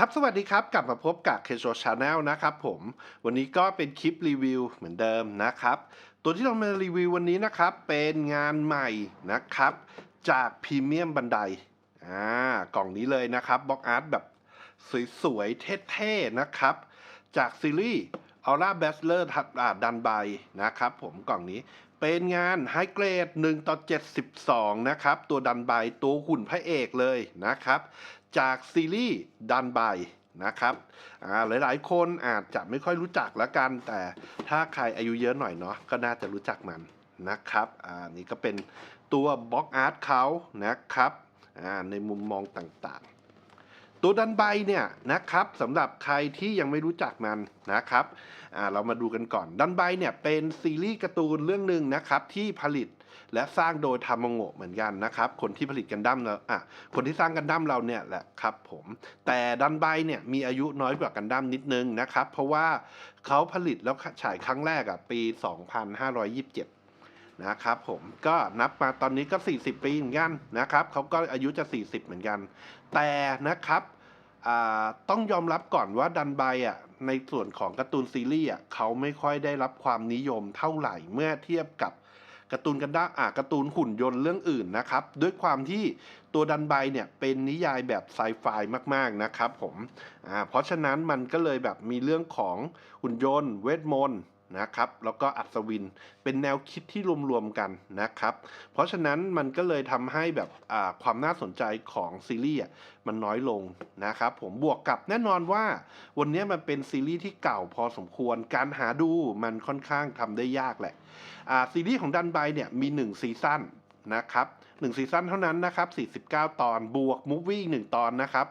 ครับสวัสดีครับ กลับมาพบกับเคโชชาแนลนะครับผมวันนี้ก็เป็นคลิปรีวิวเหมือนเดิมนะครับ ตัวที่เรามารีวิววันนี้นะครับ เป็นงานใหม่นะครับ จากพรีเมียมบันไดอ่ากล่องนี้เลยนะครับบล็อกอาร์ตแบบสวยๆ เท่ๆ นะครับ จากซีรีส์ Aura Bachelor ทัดดันไบนะครับผมกล่องนี้ เป็นงานไฮเกรด1ต่อ72 นะครับ ตัวดันไบตัวหุ่นพระเอกเลยนะครับ จากซีรีส์ดันไบนะครับอ่าหลายๆ คนอาจจะไม่ค่อยรู้จักละกัน แต่ถ้าใครอายุเยอะหน่อยเนาะก็น่าจะรู้จักมันนะครับอ่านี่ก็เป็นตัวบล็อกอาร์ตเขานะครับในมุมมองต่างๆ ตัวดันไบเนี่ยนะครับสำหรับใครที่ยังไม่รู้จักมันนะครับเรามาดูกันก่อนดันไบเนี่ยเป็นซีรีส์การ์ตูนเรื่องหนึ่งนะครับที่ผลิตและสร้างโดยทามโงะเหมือนกันนะครับคนที่ผลิตกันดั้มเราอะคนที่สร้างกันดั้มเราเนี่ยแหละครับผมแต่ดันไบเนี่ยมีอายุน้อยกว่ากันดั้มนิดนึงนะครับเพราะว่าเขาผลิตแล้วฉายครั้งแรกอะปี 2527 นะครับผมก็นับมาตอนนี้ก็ 40 ปีเหมือนกันนะครับเขาก็อายุจะ 40 เหมือนกัน แต่นะครับต้องยอมรับก่อนว่าดันไบอะในส่วนของการ์ตูนซีรีส์อะเขาไม่ค่อยได้รับความนิยมเท่าไหร่เมื่อเทียบกับการ์ตูนกันด้าอ่าการ์ตูนหุ่นยนต์เรื่องอื่นนะครับ ด้วยความที่ตัวดันไบเนี่ยเป็นนิยายแบบไซไฟมากๆนะครับผมอ่าเพราะฉะนั้นมันก็เลยแบบมีเรื่องของหุ่นยนต์ เวทมนต์ นะครับแล้วก็อัศวินเป็นแนวคิดที่รวมๆกันนะครับ เพราะฉะนั้นมันก็เลยทำให้แบบความน่าสนใจของซีรีส์มันน้อยลงนะครับผมบวกกับแน่นอนว่า วันนี้มันเป็นซีรีส์ที่เก่าพอสมควรการหาดูมันค่อนข้างทำได้ยากแหละซีรีส์ของดันไบเนี่ยมี 1 ซีซั่นนะครับ1ซีซั่นเท่านั้นนะครับ49 ตอนบวกมูฟวี่หนึ่งตอนนะครับ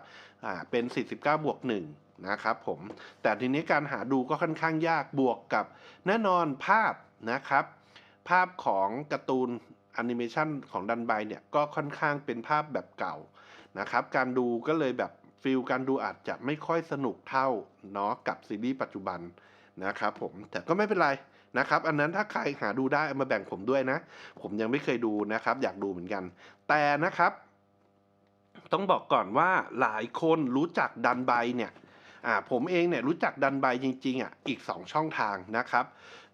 เป็น 49บวก1 นะครับผม แต่ทีนี้การหาดูก็ค่อนข้างยากบวกกับ แน่นอนภาพนะครับ ภาพของการ์ตูนแอนิเมชันของดันไบเนี่ยก็ค่อนข้างเป็นภาพแบบเก่านะครับ การดูก็เลยแบบฟิลการดูอาจจะไม่ค่อยสนุกเท่าเนาะกับซีรีส์ปัจจุบันนะครับผมแต่ก็ไม่เป็นไรนะครับ อันนั้นถ้าใครหาดูได้เอามาแบ่งผมด้วยนะ ผมยังไม่เคยดูนะครับ อยากดูเหมือนกัน แต่นะครับ ต้องบอกก่อนว่าหลายคนรู้จักดันไบเนี่ย อ่าผมเองเนี่ยรู้จักดันไบจริงๆอะอีก 2 ช่องทางนะครับ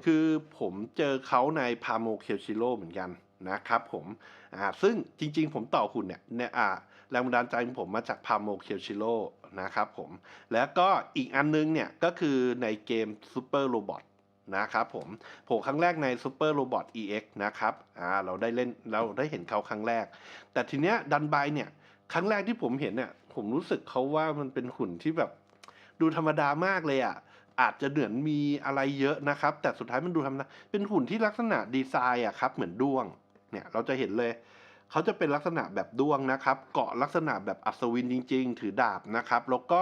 คือผมเจอเขาในพาโมเคลชิโร่เหมือนกันนะครับผมอ่าซึ่งจริงๆ ผมต่อหุ่นเนี่ยเนี่ยอ่าแรงบันดาลใจของผมมาจากพาโมเคลชิโร่นะครับผม แล้วก็อีกอันนึงเนี่ยก็คือในเกม Super Robot นะครับผมโผล่ครั้งแรกใน Super Robot EX นะครับอ่าเราได้เล่นเราได้เห็นเขาครั้งแรก แต่ทีเนี้ยดันไบเนี่ย ครั้งแรกที่ผมเห็นเนี่ยผมรู้สึกเขาว่ามันเป็นหุ่นที่แบบ ดูธรรมดามากเลยอะอาจจะเหมือนมีอะไรเยอะนะครับ แต่สุดท้ายมันดูธรรมดาเป็นหุ่นที่ลักษณะดีไซน์อะครับ เหมือนด้วง เนี่ยเราจะเห็นเลย เขาจะเป็นลักษณะแบบด้วงนะครับ เกาะลักษณะแบบอัศวินจริง ๆ ถือดาบนะครับ แล้วก็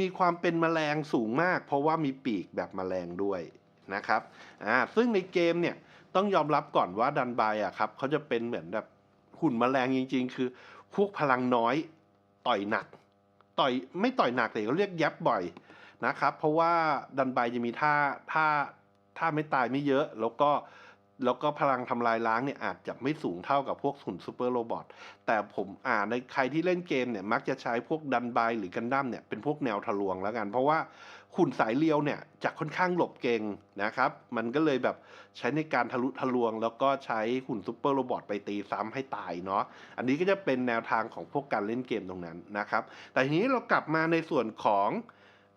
มีความเป็นแมลงสูงมาก เพราะว่ามีปีกแบบแมลงด้วยนะครับ อ่า ซึ่งในเกมเนี่ยต้องยอมรับก่อนว่าดันไบอะครับเขาจะเป็นเหมือนแบบหุ่นแมลงจริง ๆ คือพวกพลังน้อยต่อยหนัก ต่อยไม่ต่อยหนักแต่ก็เรียกยับบ่อยนะครับ เพราะว่าดันไบจะมีท่าท่าท่าไม่ตายไม่เยอะ แล้วก็ แล้วก็พลังทำลายล้างเนี่ยอาจจะไม่สูงเท่ากับพวกหุ่นซูเปอร์โรบอทแต่ผมอ่านในใครที่เล่นเกมเนี่ยมักจะใช้พวกดันไบหรือกันดั้มเนี่ยเป็นพวกแนวทะลวงแล้วกัน เพราะว่าหุ่นสายเลียวเนี่ยจะค่อนข้างหลบเก่งนะครับ มันก็เลยแบบใช้ในการทะลุทะลวง แล้วก็ใช้หุ่นซูเปอร์โรบอทไปตีซ้ำให้ตายเนาะอันนี้ก็จะเป็นแนวทางของพวกการเล่นเกมตรงนั้นนะครับ แต่ทีนี้เรากลับมาในส่วนของ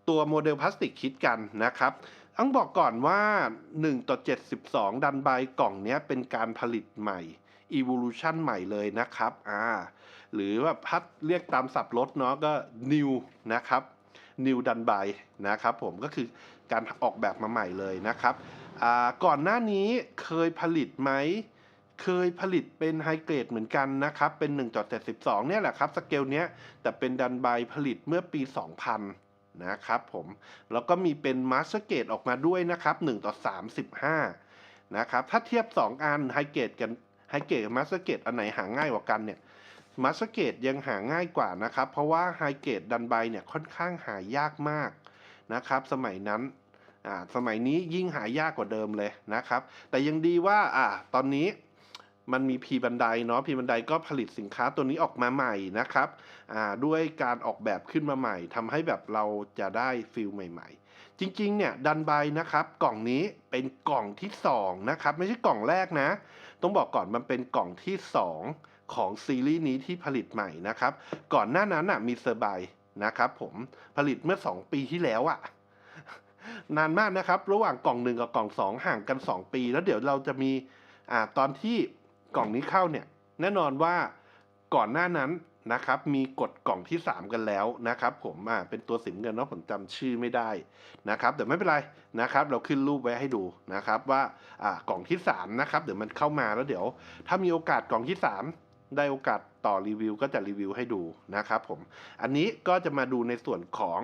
ตัวโมเดลพลาสติกคิดกันนะครับ อังบอกก่อนว่า 1 ต่อ 72 ดันไบกล่องนี้เป็นการผลิตใหม่ evolution ใหม่เลยนะครับ อ่า หรือว่าพัดเรียกตามศัพท์รถเนาะก็ new นะครับ new ดันไบนะครับผมก็คือการออกแบบมาใหม่เลยนะครับ อ่า ก่อนหน้านี้เคยผลิตไหม เคยผลิตเป็นไฮเกรดเหมือนกันนะครับ เป็น1ต่อ72เนี่ยแหละครับ สเกลเนี้ย แต่เป็นดันไบผลิตเมื่อปี 2000 นะครับผม แล้วก็มีเป็นมาสเตอร์เกตออกมาด้วยนะครับ1ต่อ35นะครับ ถ้าเทียบ 2 อันไฮเกรดกันไฮเกรดกับมาสเตอร์เกตอันไหนหาง่ายกว่ากันเนี่ยมาสเตอร์เกตยังหาง่ายกว่านะครับ เพราะว่าไฮเกรดดันไบเนี่ยค่อนข้างหายากมากนะครับ สมัยนั้นอ่าสมัยนี้ยิ่งหายากกว่าเดิมเลยนะครับ แต่ยังดีว่าอ่าตอนนี้ มันมีพีบันไดเนาะพีบันไดก็ผลิตสินค้าตัวนี้ออกมาใหม่นะครับด้วยการออกแบบขึ้นมาใหม่ทำให้แบบเราจะได้ฟิลใหม่ ๆ จริงๆเนี่ยดันไบนะครับ กล่องนี้เป็นกล่องที่สองนะครับไม่ใช่กล่องแรกนะ ต้องบอกก่อนมันเป็นกล่องที่สองของซีรีส์นี้ที่ผลิตใหม่นะครับ ก่อนหน้านั้นน่ะมีเซอร์ไบนะครับผมผลิตเมื่อ 2 ปีที่แล้วอะนานมากนะครับ ระหว่างกล่องหนึ่งกับกล่องสองห่างกัน 2 ปี แล้วเดี๋ยวเราจะมีอ่าตอนที่ กล่องนี้เข้าเนี่ยแน่นอนว่าก่อนหน้านั้นนะครับมีกดกล่องที่ 3 กันแล้วนะครับ ผมอ่าเป็นตัวสิมเงินเนาะผมจำชื่อไม่ได้นะครับ แต่ไม่เป็นไรนะครับ เราขึ้นรูปไว้ให้ดูนะครับว่าอ่ากล่องที่3นะครับเดี๋ยวมันเข้ามาแล้วเดี๋ยว ถ้ามีโอกาสกล่องที่ 3 ได้โอกาสต่อรีวิวก็จะรีวิวให้ดูนะครับผมอันนี้ก็จะมาดูในส่วนของ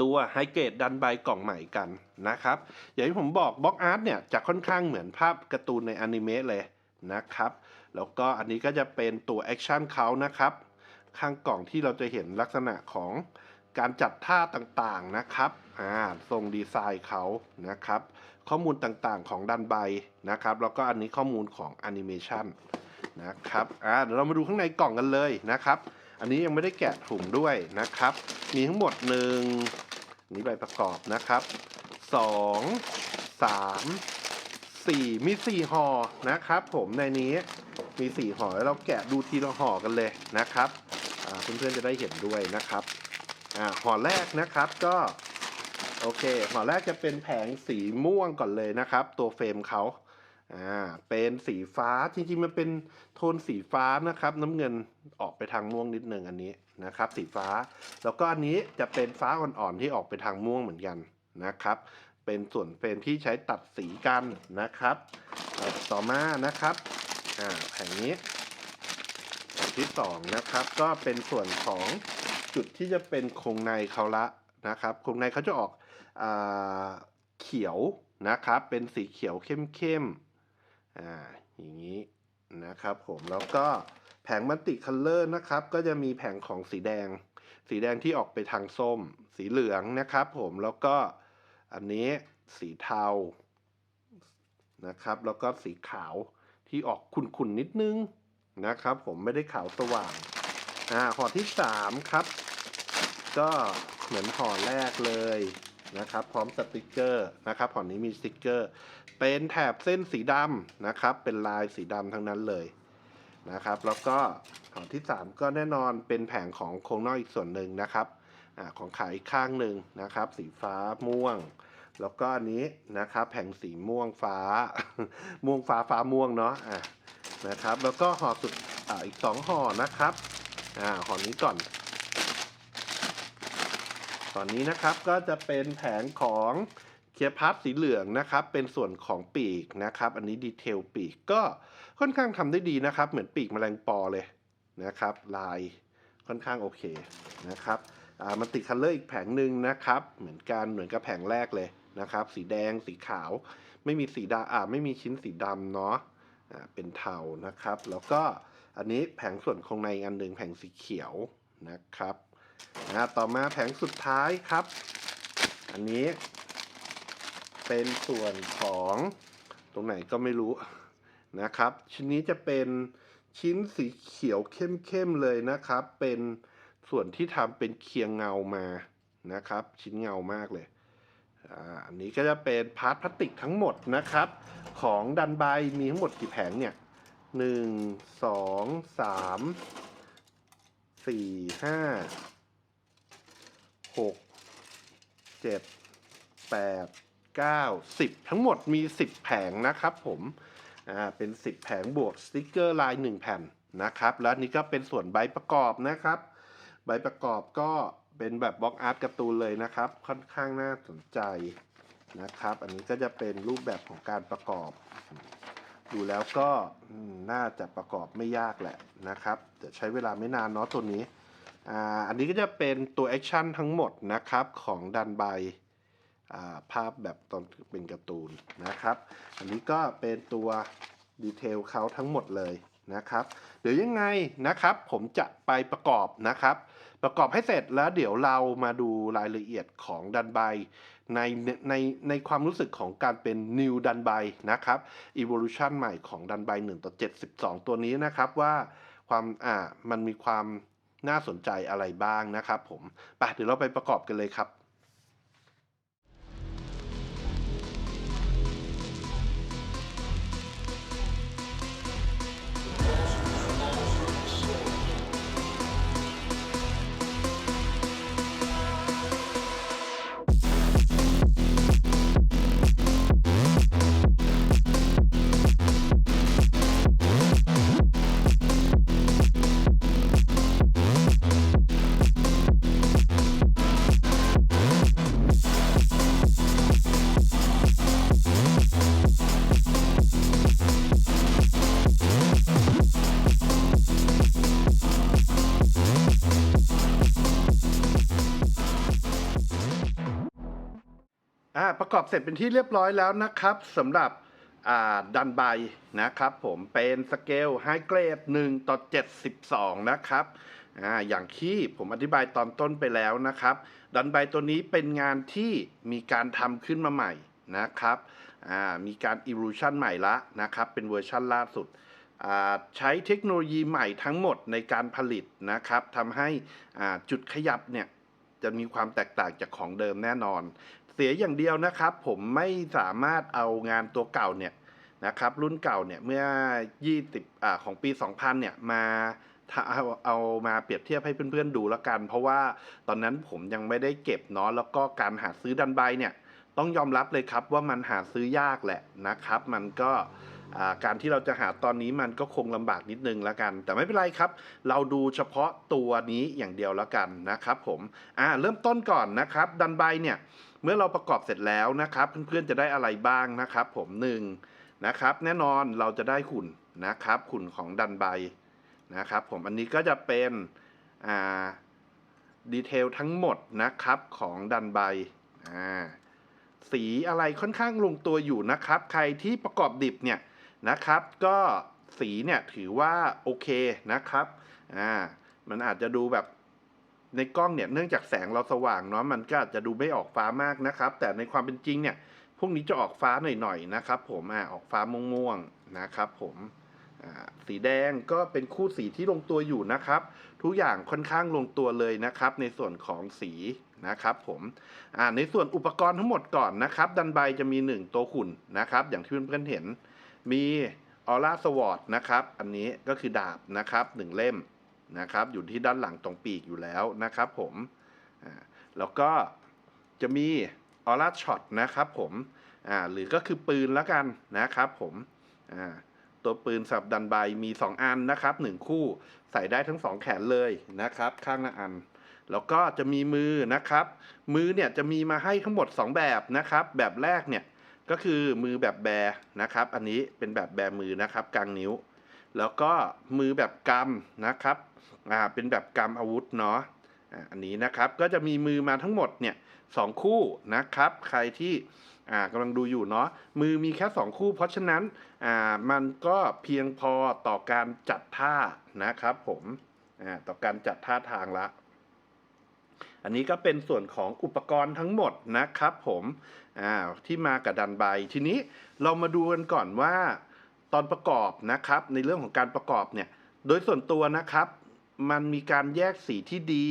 ตัวไฮเกรดดันใบกล่องใหม่กันนะครับ อย่างที่ผมบอกบล็อกอาร์ตเนี่ยจะค่อนข้างเหมือนภาพการ์ตูนในอนิเมะเลยนะครับ แล้วก็อันนี้ก็จะเป็นตัวแอคชั่นเขานะครับ ข้างกล่องที่เราจะเห็นลักษณะของการจัดท่าต่างๆนะครับ อ่า ทรงดีไซน์เขานะครับ ข้อมูลต่างๆของดันใบนะครับ แล้วก็อันนี้ข้อมูลของแอนิเมชันนะครับ อ่า เดี๋ยวเรามาดูข้างในกล่องกันเลยนะครับ อันนี้ยังไม่ได้แกะถุงด้วยนะครับ มีทั้งหมดหนึ่งนี่ใบประกอบนะครับสองสามสี่มีสี่ห่อนะครับผมในนี้มีสี่ห่อแล้วเราแกะดูทีละห่อกันเลยนะครับเพื่อนๆจะได้เห็นด้วยนะครับห่อแรกนะครับก็โอเคห่อแรกจะเป็นแผงสีม่วงก่อนเลยนะครับ ตัวเฟรมเขา อ่าเป็นสีฟ้าจริงๆมันเป็นโทนสีฟ้านะครับ น้ำเงินออกไปทางม่วงนิดนึงอันนี้นะครับ สีฟ้า แล้วก็อันนี้จะเป็นฟ้าอ่อนๆที่ออกไปทางม่วงเหมือนกันนะครับ เป็นส่วนเฟรมที่ใช้ตัดสีกันนะครับ ต่อมานะครับอ่าแผงนี้แผงที่สองนะครับก็เป็นส่วนของจุดที่จะเป็นโครงในเขาละนะครับโครงในเขาจะออกอเขียวนะครับ เป็นสีเขียวเข้มๆ อ่าอย่างนี้นะครับผมแล้วก็แผงมัลติคัลเลอร์นะครับ ก็จะมีแผงของสีแดง สีแดงที่ออกไปทางส้ม สีเหลืองนะครับ ผมแล้วก็อันนี้สีเทานะครับ แล้วก็สีขาวที่ออกขุ่นๆนิดนึงนะครับ ผมไม่ได้ขาวสว่างอ่าห่อที่สามครับ ก็เหมือนห่อแรกเลย นะครับ พร้อมสติกเกอร์นะครับห่อนี้มีสติกเกอร์ เป็นแถบเส้นสีดำนะครับ เป็นลายสีดำทั้งนั้นเลยนะครับ แล้วก็ห่อที่ 3 ก็แน่นอนเป็นแผงของโครงนอกอีกส่วนหนึ่งนะครับอาของขายอีกข้างหนึ่งนะครับ สีฟ้าม่วง แล้วก็อันนี้นะครับ แผงสีม่วงฟ้า ม่วงฟ้าฟ้าม่วงเนาะะนะครับ แล้วก็ห่อสุดอ่าอีกสองห่อนะครับอ่าห่อนี้ก่อน ตอนนี้นะครับก็จะเป็นแผงของเคียร์พัทสีเหลืองนะครับ เป็นส่วนของปีกนะครับ อันนี้ดีเทลปีกก็ค่อนข้างทำได้ดีนะครับ เหมือนปีกแมลงปอเลยนะครับ ลายค่อนข้างโอเคนะครับอ่ามันติดคัลเลอร์อีกแผงหนึ่งนะครับ เหมือนกันเหมือนกับแผงแรกเลยนะครับ สีแดงสีขาว ไม่มีสีดำอ่าไม่มีชิ้นสีดำเนาะอ่าเป็นเทานะครับ แล้วก็อันนี้แผงส่วนของในอันหนึ่งแผงสีเขียวนะครับ นะต่อมาแผงสุดท้ายครับ อันนี้ เป็นส่วนของตรงไหนก็ไม่รู้นะครับ ชิ้นนี้จะเป็นชิ้นสีเขียวเข้มๆเลยนะครับ เป็นส่วนที่ทำเป็นเคียงเงามานะครับ ชิ้นเงามากเลยอันนี้ก็จะเป็นพาร์ทพลาสติกทั้งหมดนะครับ ของดันไบมีทั้งหมดกี่แผงเนี่ยหนึ่งสองสามสี่ห้า หกเจ็ดแปดเก้าสิบทั้งหมดมีสิบแผงนะครับผมอ่าเป็นสิบแผงบวกสติกเกอร์ลายหนึ่งแผ่นนะครับ แล้วนี่ก็เป็นส่วนใบประกอบนะครับ ใบประกอบก็เป็นแบบบล็อกอาร์ตการ์ตูนเลยนะครับ ค่อนข้างน่าสนใจนะครับ อันนี้ก็จะเป็นรูปแบบของการประกอบ ดูแล้วก็น่าจะประกอบไม่ยากแหละนะครับแต่ใช้เวลาไม่นานเนาะตัวนี้ อันนี้ก็จะเป็นตัวแอคชั่นทั้งหมดนะครับของดันไบภาพแบบตอนเป็นการ์ตูนนะครับ อันนี้ก็เป็นตัวดีเทลเขาทั้งหมดเลยนะครับ เดี๋ยวยังไงนะครับผมจะไปประกอบนะครับ ประกอบให้เสร็จแล้วเดี๋ยวเรามาดูรายละเอียดของดันไบในในในความรู้สึกของการเป็น New ดันไบนะครับ Evolution ใหม่ของดันไบ1ต่อ72 ตัวนี้นะครับว่าความอ่ามันมีความ น่าสนใจอะไรบ้างนะครับผมไปเดี๋ยวเราไปประกอบกันเลยครับ อ่าประกอบเสร็จเป็นที่เรียบร้อยแล้วนะครับสำหรับอ่าดันไบนะครับผมเป็นสเกลไฮเกรด1ต่อ72 นะครับอ่าอย่างที่ผมอธิบายตอนต้นไปแล้วนะครับ ดันไบตัวนี้เป็นงานที่มีการทำขึ้นมาใหม่นะครับอ่ามีการ evolution ใหม่ละนะครับ เป็นเวอร์ชันล่าสุดอ่าใช้เทคโนโลยีใหม่ทั้งหมดในการผลิตนะครับทำให้อ่าจุดขยับเนี่ยจะมีความแตกต่างจากของเดิมแน่นอน เสียอย่างเดียวนะครับ ผมไม่สามารถเอางานตัวเก่าเนี่ยนะครับรุ่นเก่าเนี่ยเมื่อ 20อ่าของปี 2000 เนี่ยมาเอาเอามาเปรียบเทียบให้เพื่อนๆดูแล้วกัน เพราะว่าตอนนั้นผมยังไม่ได้เก็บเนาะแล้วก็การหาซื้อดันไบเนี่ยต้องยอมรับเลยครับว่ามันหาซื้อยากแหละนะครับ มันก็การที่เราจะหาตอนนี้มันก็คงลำบากนิดนึงแล้วกัน แต่ไม่เป็นไรครับ เราดูเฉพาะตัวนี้อย่างเดียวแล้วกันนะครับผมอ่าเริ่มต้นก่อนนะครับ ดันไบเนี่ย เมื่อเราประกอบเสร็จแล้วนะครับ เพื่อนๆจะได้อะไรบ้างนะครับ ผมหนึ่งนะครับ แน่นอนเราจะได้ขุนนะครับขุนของดันไบนะครับ ผมอันนี้ก็จะเป็นอ่าดีเทลทั้งหมดนะครับของดันไบอ่าสีอะไรค่อนข้างลงตัวอยู่นะครับ ใครที่ประกอบดิบเนี่ยนะครับ ก็สีเนี่ยถือว่าโอเคนะครับอ่ามันอาจจะดูแบบ ในกล้องเนี่ยเนื่องจากแสงเราสว่างเนาะมันก็อาจจะดูไม่ออกฟ้ามากนะครับ แต่ในความเป็นจริงเนี่ยพวกนี้จะออกฟ้าหน่อยๆนะครับ ผมอ่าออกฟ้าม่วงๆนะครับ ผมสีแดงก็เป็นคู่สีที่ลงตัวอยู่นะครับ ทุกอย่างค่อนข้างลงตัวเลยนะครับ ในส่วนของสีนะครับ ผมในส่วนอุปกรณ์ทั้งหมดก่อนนะครับ ดันไบจะมี 1 ตัวขุ่นนะครับ อย่างที่เพื่อนๆเห็นมีออร่าสวอตนะครับ อันนี้ก็คือดาบนะครับหนึ่งเล่ม นะครับ อยู่ที่ด้านหลังตรงปีกอยู่แล้วนะครับผมแล้วก็จะมีออร่าช็อตนะครับผมหรือก็คือปืนแล้วกันนะครับผมตัวปืนสับดันไบมี 2 อันนะครับ1คู่ใส่ได้ทั้ง 2 แขนเลยนะครับ ข้างละอัน แล้วก็จะมีมือนะครับ มือเนี่ยจะมีมาให้ทั้งหมด 2 แบบนะครับ แบบแรกเนี่ยก็คือมือแบบแบนะครับ อันนี้เป็นแบบแบมือนะครับกลางนิ้ว แล้วก็มือแบบกำนะครับอ่าเป็นแบบกำอาวุธเนาะอันนี้นะครับก็จะมีมือมาทั้งหมดเนี่ยสองคู่นะครับ ใครที่อ่ากำลังดูอยู่เนาะมือมีแค่สองคู่ เพราะฉะนั้นอ่ามันก็เพียงพอต่อการจัดท่านะครับผมอ่าต่อการจัดท่าทางละ อันนี้ก็เป็นส่วนของอุปกรณ์ทั้งหมดนะครับผมอ่าที่มากับดันไบทีนี้เรามาดูกันก่อนว่า ตอนประกอบนะครับ ในเรื่องของการประกอบเนี่ย โดยส่วนตัวนะครับ มันมีการแยกสีที่ดี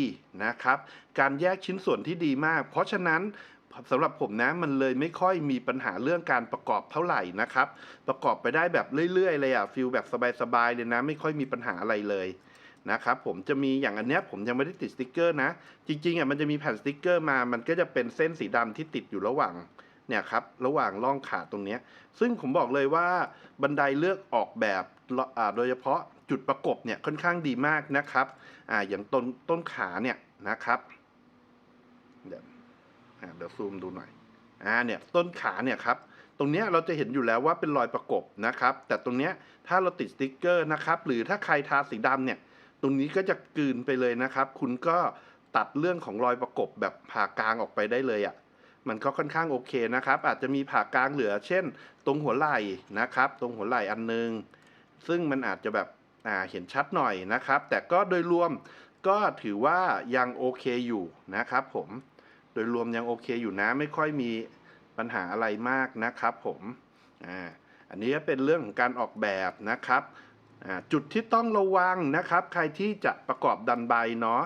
นะครับ การแยกชิ้นส่วนที่ดีมาก เพราะฉะนั้นสำหรับผมนะมันเลยไม่ค่อยมีปัญหาเรื่องการประกอบเท่าไหร่นะครับ ประกอบไปได้แบบเรื่อยๆเลยอะฟิลแบบสบายๆเลยนะ ไม่ค่อยมีปัญหาอะไรเลยนะครับผมจะมีอย่างอันเนี้ยผมยังไม่ได้ติดสติกเกอร์นะ จริงๆอะมันจะมีแผ่นสติกเกอร์มา มันก็จะเป็นเส้นสีดำที่ติดอยู่ระหว่าง เนี่ยครับระหว่างร่องขาตรงนี้ ซึ่งผมบอกเลยว่าบันไดเลือกออกแบบโดยเฉพาะจุดประกบเนี่ยค่อนข้างดีมากนะครับอ่าอย่างต้นต้นขาเนี่ยนะครับเดี๋ยวเดี๋ยวซูมดูหน่อยอ่าเนี่ยต้นขาเนี่ยครับตรงเนี้ยเราจะเห็นอยู่แล้วว่าเป็นรอยประกบนะครับ แต่ตรงเนี้ยถ้าเราติดสติกเกอร์นะครับ หรือถ้าใครทาสีดำเนี่ย ตรงนี้ก็จะกลืนไปเลยนะครับ คุณก็ตัดเรื่องของรอยประกบแบบผ่ากลางออกไปได้เลยอะ่ะ มันก็ค่อนข้างโอเคนะครับ อาจจะมีผ่ากลางเหลือ เช่น ตรงหัวไหล่นะครับ ตรงหัวไหล่อันนึง ซึ่งมันอาจจะแบบอ่าเห็นชัดหน่อยนะครับ แต่ก็โดยรวมก็ถือว่ายังโอเคอยู่นะครับผม โดยรวมยังโอเคอยู่นะ ไม่ค่อยมีปัญหาอะไรมากนะครับผมอ่าอันนี้เป็นเรื่องของการออกแบบนะครับจุดที่ต้องระวังนะครับ ใครที่จะประกอบดันไบเนาะ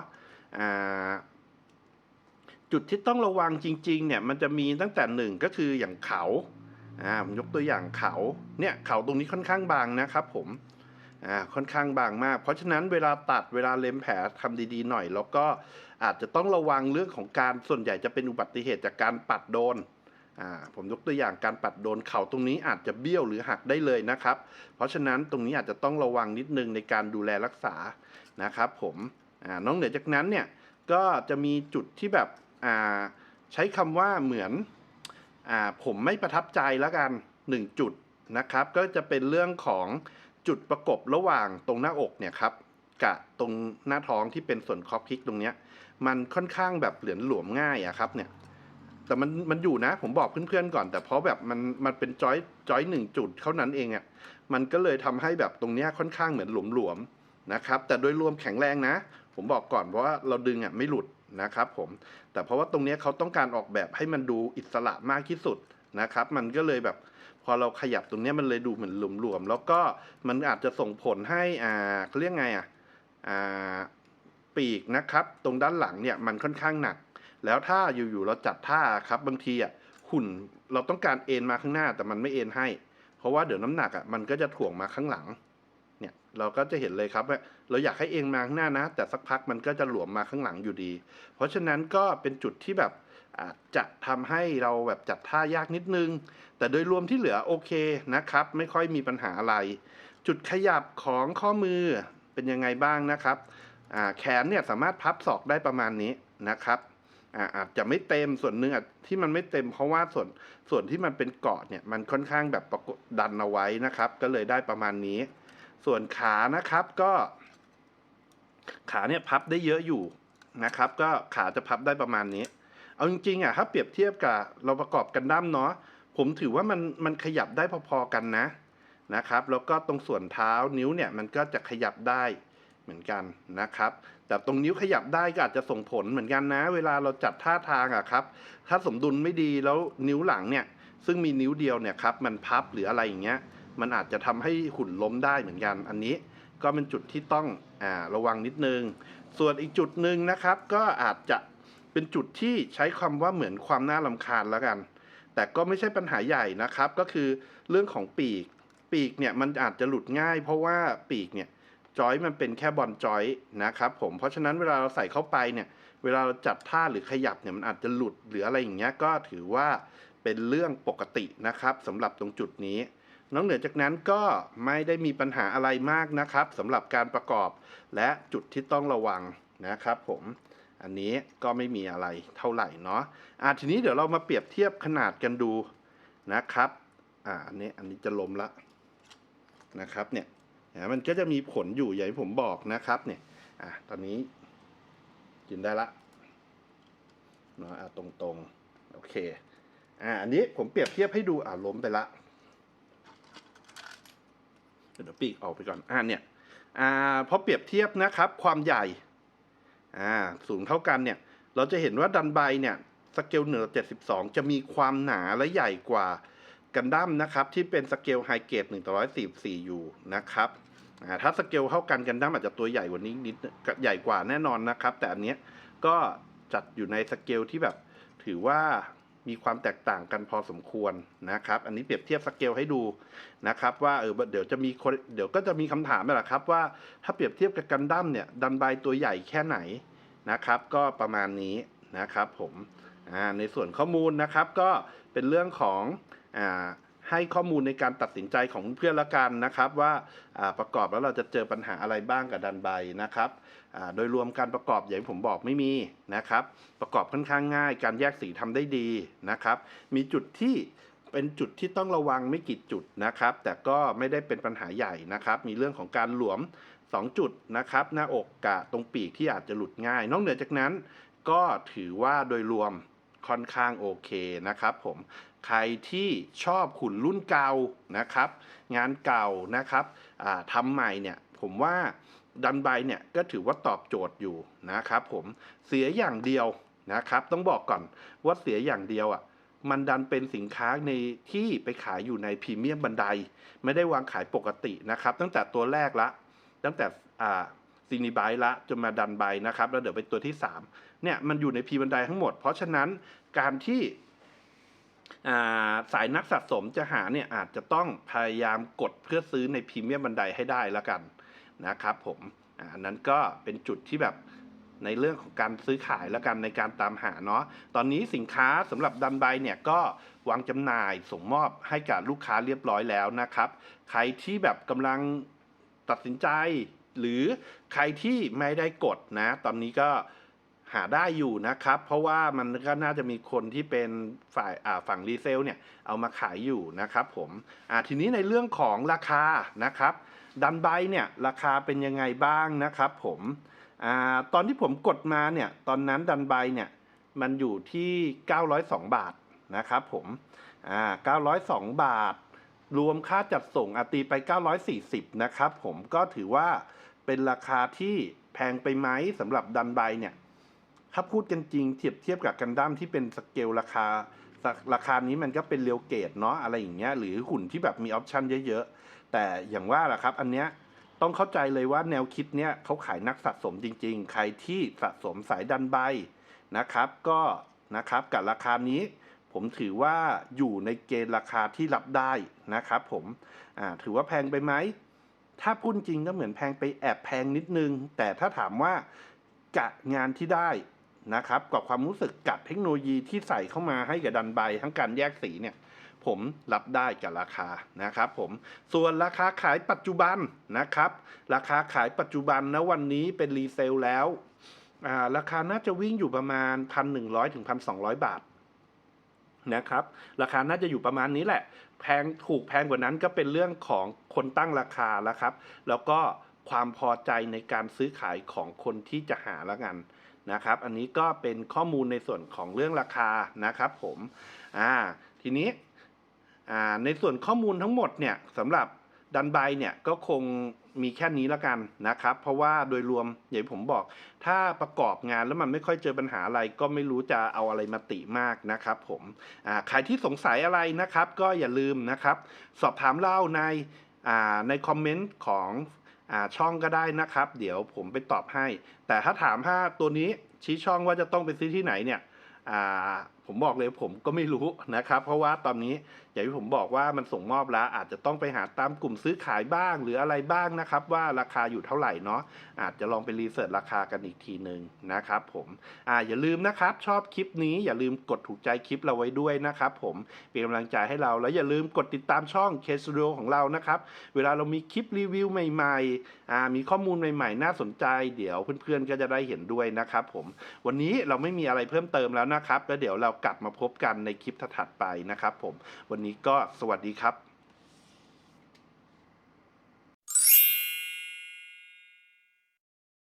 อ่า จุดที่ต้องระวังจริงๆเนี่ยมันจะมีตั้งแต่หนึ่งก็คืออย่างเขาอ่าผมยกตัวอย่างเขาเนี่ยเขาตรงนี้ค่อนข้างบางนะครับผมอ่าค่อนข้างบางมาก เพราะฉะนั้นเวลาตัดเวลาเล็มแผลทำดีๆหน่อย แล้วก็อาจจะต้องระวังเรื่องของการส่วนใหญ่จะเป็นอุบัติเหตุจากการปัดโดนอ่าผมยกตัวอย่างการปัดโดนเข่าตรงนี้อาจจะเบี้ยวหรือหักได้เลยนะครับ เพราะฉะนั้นตรงนี้อาจจะต้องระวังนิดนึงในการดูแลรักษานะครับผมอ่านอกเหนือจากนั้นเนี่ยก็จะมีจุดที่แบบ ใช้คำว่าเหมือนอผมไม่ประทับใจแล้วกันหนึ่งจุดนะครับ ก็จะเป็นเรื่องของจุดประกบระหว่างตรงหน้าอกเนี่ยครับกับตรงหน้าท้องที่เป็นส่วนคอคิกตรงเนี้ย มันค่อนข้างแบบเหลือนหลวมง่ายอะครับเนี่ยแต่มันมันอยู่นะ ผมบอกเพื่อนๆก่อน แต่เพราะแบบมันมันเป็นจอยจอยหนึ่งจุดเท่านั้นเองอะ่ะมันก็เลยทำให้แบบตรงเนี้ยค่อนข้างเหมือนหลวมๆนะครับ แต่โดยรวมแข็งแรงนะ ผมบอกก่อนเพราะว่าเราดึงอะไม่หลุด นะครับผมแต่เพราะว่าตรงนี้เขาต้องการออกแบบให้มันดูอิสระมากที่สุดนะครับ มันก็เลยแบบพอเราขยับตรงนี้มันเลยดูเหมือนหลวมๆแล้วก็มันอาจจะส่งผลให้อ่าเขาเรียกไงอะอ่าปีกนะครับ ตรงด้านหลังเนี่ยมันค่อนข้างหนัก แล้วถ้าอยู่ๆเราจัดท่าครับบางทีอะหุ่นเราต้องการเอ็นมาข้างหน้าแต่มันไม่เอ็นให้ เพราะว่าเดี๋ยวน้ำหนักอะมันก็จะถ่วงมาข้างหลัง เนี่ยเราก็จะเห็นเลยครับว่า เราอยากให้เอ็นมาข้างหน้านะ แต่สักพักมันก็จะหลวมมาข้างหลังอยู่ดี เพราะฉะนั้นก็เป็นจุดที่แบบอาจจะทำให้เราแบบจัดท่ายากนิดนึง แต่โดยรวมที่เหลือโอเคนะครับ ไม่ค่อยมีปัญหาอะไร จุดขยับของข้อมือเป็นยังไงบ้างนะครับแขนเนี่ยสามารถพับศอกได้ประมาณนี้นะครับอาอาจจะไม่เต็มส่วนหนึ่งอที่มันไม่เต็มเพราะว่าส่วนส่วนที่มันเป็นเกาะเนี่ยมันค่อนข้างแบบกบดันเอาไว้นะครับ ก็เลยได้ประมาณนี้ ส่วนขานะครับก็ ขาเนี่ยพับได้เยอะอยู่นะครับ ก็ขาจะพับได้ประมาณนี้ เอาจริงๆอะถ้าเปรียบเทียบกับเราประกอบกันดั้มเนาะผมถือว่ามันมันขยับได้พอๆกันนะนะครับ แล้วก็ตรงส่วนเท้านิ้วเนี่ยมันก็จะขยับได้เหมือนกันนะครับ แต่ตรงนิ้วขยับได้ก็อาจจะส่งผลเหมือนกันนะ เวลาเราจัดท่าทางอะครับ ถ้าสมดุลไม่ดีแล้วนิ้วหลังเนี่ย ซึ่งมีนิ้วเดียวเนี่ยครับมันพับหรืออะไรอย่างเงี้ย มันอาจจะทำให้หุ่นล้มได้เหมือนกัน อันนี้ ก็เป็นจุดที่ต้องอ่าระวังนิดนึง ส่วนอีกจุดหนึ่งนะครับ ก็อาจจะเป็นจุดที่ใช้คำว่าเหมือนความน่าลำคาญแล้วกัน แต่ก็ไม่ใช่ปัญหาใหญ่นะครับ ก็คือเรื่องของปีก ปีกเนี่ยมันอาจจะหลุดง่าย เพราะว่าปีกเนี่ยจอยมันเป็นแค่บอลจอยนะครับผม เพราะฉะนั้นเวลาเราใส่เข้าไปเนี่ย เวลาเราจัดท่าหรือขยับเนี่ยมันอาจจะหลุดหรืออะไรอย่างเงี้ยก็ถือว่าเป็นเรื่องปกตินะครับสำหรับตรงจุดนี้ นอกเหนือจากนั้นก็ไม่ได้มีปัญหาอะไรมากนะครับสำหรับการประกอบและจุดที่ต้องระวังนะครับผมอันนี้ก็ไม่มีอะไรเท่าไหร่เนาะอะทีนี้เดี๋ยวเรามาเปรียบเทียบขนาดกันดูนะครับอ่าอันนี้อันนี้จะล้มละนะครับเนี่ยนะมันก็จะมีผลอยู่อย่างที่ผมบอกนะครับเนี่ยอะตอนนี้กินได้ละเนาะอะตรงๆโอเคอะอันนี้ผมเปรียบเทียบให้ดูอะล้มไปละ เดี๋ยวปีกออกไปก่อนอะเนี่ยอ่าพอเปรียบเทียบนะครับ ความใหญ่อ่าสูงเท่ากันเนี่ย เราจะเห็นว่าดันไบเนี่ยสเกลเหนือ 72 จะมีความหนาและใหญ่กว่ากันดั้มนะครับ ที่เป็นสเกลไฮเกรด144 อยู่นะครับถ้าสเกลเท่ากันกันดั้มอาจจะตัวใหญ่กว่านี้นิดใหญ่กว่าแน่นอนนะครับ แต่อันเนี้ยก็จัดอยู่ในสเกลที่แบบถือว่า มีความแตกต่างกันพอสมควรนะครับ อันนี้เปรียบเทียบสเกลให้ดูนะครับ ว่าเออเดี๋ยวจะมีคนเดี๋ยวก็จะมีคำถามนั่แหละครับว่าถ้าเปรียบเทียบกับกันดั้มเนี่ยดันไบตัวใหญ่แค่ไหนนะครับ ก็ประมาณนี้นะครับผมในส่วนข้อมูลนะครับก็เป็นเรื่องของอ่า ให้ข้อมูลในการตัดสินใจของเพื่อนละกันนะครับ ว่าประกอบแล้วเราจะเจอปัญหาอะไรบ้างกับดันไบนะครับโดยรวมการประกอบอย่างผมบอกไม่มีนะครับ ประกอบค่อนข้างง่าย การแยกสีทำได้ดีนะครับ มีจุดที่เป็นจุดที่ต้องระวังไม่กี่จุดนะครับ แต่ก็ไม่ได้เป็นปัญหาใหญ่นะครับ มีเรื่องของการหลวม 2 จุดนะครับ หน้าอกกับตรงปีกที่อาจจะหลุดง่าย นอกเหนือจากนั้นก็ถือว่าโดยรวม ค่อนข้างโอเคนะครับผมใครที่ชอบขุนรุ่นเก่านะครับ งานเก่านะครับทำใหม่เนี่ยผมว่าดันไบเนี่ยก็ถือว่าตอบโจทย์อยู่นะครับผมเสียอย่างเดียวนะครับ ต้องบอกก่อนว่าเสียอย่างเดียวอะมันดันเป็นสินค้าในที่ไปขายอยู่ในพรีเมียมบันได ไม่ได้วางขายปกตินะครับ ตั้งแต่ตัวแรกละ ตั้งแต่อ่า ซีนิบายละจนมาดันไบนะครับแล้วเดี๋ยวเป็นตัวที่สามเนี่ยมันอยู่ในพรีบันไดทั้งหมด เพราะฉะนั้นการที่สายนักสะสมจะหาเนี่ยอาจจะต้องพยายามกดเพื่อซื้อในพรีเมียมบันไดให้ได้แล้วกันนะครับผมอันนั้นก็เป็นจุดที่แบบในเรื่องของการซื้อขายแล้วกันในการตามหาเนาะ ตอนนี้สินค้าสำหรับดันไบเนี่ยก็วางจำหน่ายส่งมอบให้กับลูกค้าเรียบร้อยแล้วนะครับ ใครที่แบบกำลังตัดสินใจ หรือใครที่ไม่ได้กดนะ ตอนนี้ก็หาได้อยู่นะครับ เพราะว่ามันก็น่าจะมีคนที่เป็นฝ่ายฝั่งรีเซลเนี่ยเอามาขายอยู่นะครับผมทีนี้ในเรื่องของราคานะครับ ดันไบเนี่ยราคาเป็นยังไงบ้างนะครับผมอตอนที่ผมกดมาเนี่ยตอนนั้นดันไบเนี่ยมันอยู่ที่ 902 บาทนะครับผม 902 บาท รวมค่าจัดส่งอาตีไป 940 นะครับ ผมก็ถือว่าเป็นราคาที่แพงไปไหมสำหรับดันไบเนี่ย ถ้าพูดกันจริงเทียบเทียบกับกันดั้มที่เป็นสเกลราคาสักราคานี้มันก็เป็นเรียวเกตเนาะอะไรอย่างเงี้ยหรือหุ่นที่แบบมีออปชันเยอะๆ แต่อย่างว่าแหละครับ อันเนี้ยต้องเข้าใจเลยว่าแนวคิดเนี้ยเขาขายนักสะสมจริง ๆ ใครที่สะสมสายดันใบนะครับ ก็นะครับกับราคานี้ ผมถือว่าอยู่ในเกณฑ์ราคาที่รับได้นะครับผมถือว่าแพงไปไหม ถ้าพูดจริงก็เหมือนแพงไปแอบแพงนิดนึง แต่ถ้าถามว่ากะงานที่ได้นะครับกับความรู้สึกกับเทคโนโลยีที่ใส่เข้ามาให้กับดันไบทั้งการแยกสีเนี่ย ผมรับได้กับราคานะครับผมส่วนราคาขายปัจจุบันนะครับ ราคาขายปัจจุบันนะวันนี้เป็นรีเซลแล้วราคาน่าจะวิ่งอยู่ประมาณ 1,100ถึง1,200 บาท นะครับ ราคาน่าจะอยู่ประมาณนี้แหละ แพงถูกแพงกว่านั้นก็เป็นเรื่องของคนตั้งราคาแล้วครับ แล้วก็ความพอใจในการซื้อขายของคนที่จะหาแล้วกันนะครับ อันนี้ก็เป็นข้อมูลในส่วนของเรื่องราคานะครับ ผม อ่า ทีนี้ อ่า ในส่วนข้อมูลทั้งหมดเนี่ยสำหรับ ดันไบเนี่ยก็คงมีแค่นี้แล้วกันนะครับ เพราะว่าโดยรวมอย่างที่ผมบอก ถ้าประกอบงานแล้วมันไม่ค่อยเจอปัญหาอะไร ก็ไม่รู้จะเอาอะไรมาติมากนะครับผมใครที่สงสัยอะไรนะครับ ก็อย่าลืมนะครับ สอบถามเล่าในในคอมเมนต์ของอช่องก็ได้นะครับ เดี๋ยวผมไปตอบให้ แต่ถ้าถามถ้าตัวนี้ชี้ช่องว่าจะต้องไปซื้อที่ไหนเนี่ย ผมบอกเลยผมก็ไม่รู้นะครับ เพราะว่าตอนนี้อย่างที่ผมบอกว่ามันส่งมอบแล้วอาจจะต้องไปหาตามกลุ่มซื้อขายบ้าง หรืออะไรบ้างนะครับ ว่าราคาอยู่เท่าไหร่เนาะอาจจะลองไปรีเสิร์ชราคากันอีกทีหนึ่งนะครับ ผมอ่าอย่าลืมนะครับ ชอบคลิปนี้อย่าลืมกดถูกใจคลิปเราไว้ด้วยนะครับ ผมเป็นกำลังใจให้เราแล้วอย่าลืมกดติดตามช่อง K Studio ของเรานะครับ เวลาเรามีคลิปรีวิวใหม่ๆอ่ามีข้อมูลใหม่ๆ น่าสนใจ เดี๋ยวเพื่อนๆก็จะได้เห็นด้วยนะครับ ผมวันนี้เราไม่มีอะไรเพิ่มเติมแล้วนะครับแล้วเดี๋ยวเรากลับมาพบกันในคลิปถัดไปนะครับผม วันนี้ก็สวัสดีครับ